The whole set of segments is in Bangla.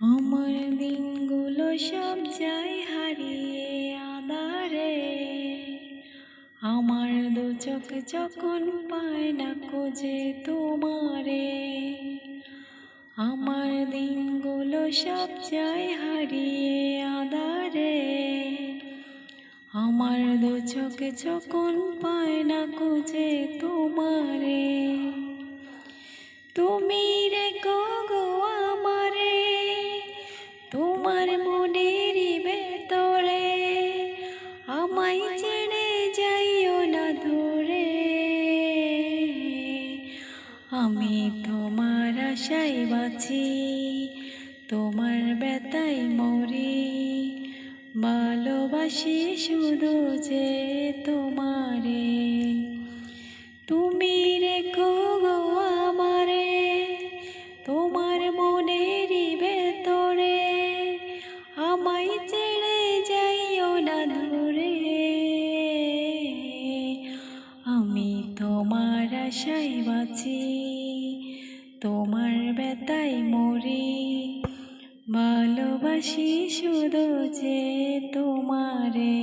আমার দিনগুলো সব যাই হারিয়ে আধারে। আমার দু চোখ যখন পায় না খুঁজে তোমারে। আমার দিনগুলো সব যাই হারিয়ে আধারে। আমার দু চোখ যখন পায় না খুঁজে তোমারে আমি তোমার আশায় বাঁচি, তোমার ব্যথায় মরি। ভালোবাসি শুধু যে তোমারে। তুমি রেখো গো আমারে, তোমার মনের ভেতরে। আমায় ছেড়ে তোমার আশায় বাঁচি, তোমার ব্যথায় মরি। ভালোবাসি শুধু যে তোমারে।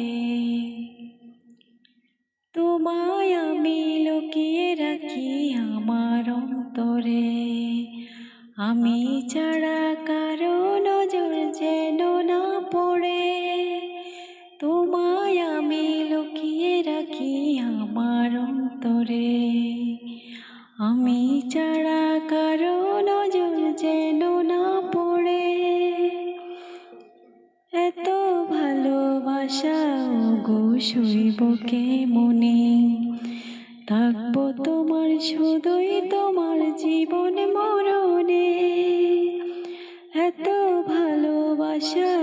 তোমায় আমি লুকিয়ে রাখি আমার অন্তরে। আমি ছাড়া কারও নজর যেন না পড়ে। তোমায় আমি ছাড়া কারও নজর যেন না পড়ে। এত ভালোবাসা গো শৈব কে মনে থাকব তোমার শুধুই তোমার জীবন মরণে। এত ভালোবাসা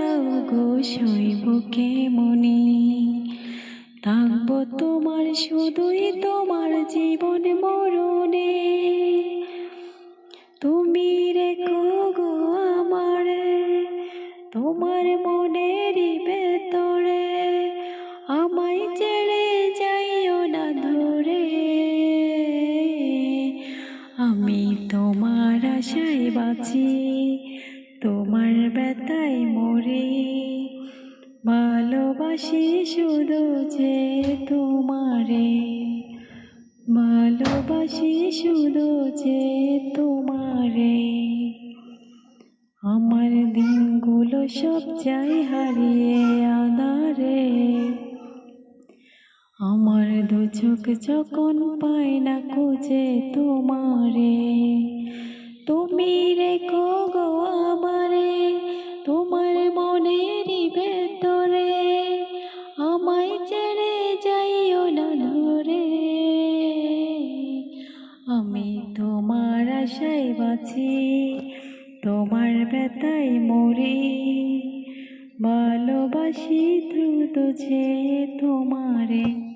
গো শৈব থাকব তোমার শুধুই তোমার জীবন মরণে। তুমি রেখো গো আমার, তোমার মনের ভেতরে। আমায় ছেড়ে যাইও না ধরে আমি তোমার আশায় বাঁচি, তোমার ব্যথায় মরি। ভালোবাসি শুধু যে তোমারে। ভালোবাসি শুধু যে তোমারে। আমার দিনগুলো সব যাই হারিয়ে আধারে আমার দু চোখ যখন পায় না খুঁজে তোমারে। আমি তোমার আশায় বাঁচি তোমার ব্যথায় মরি। ভালোবাসি দ্রুত যে তোমারে।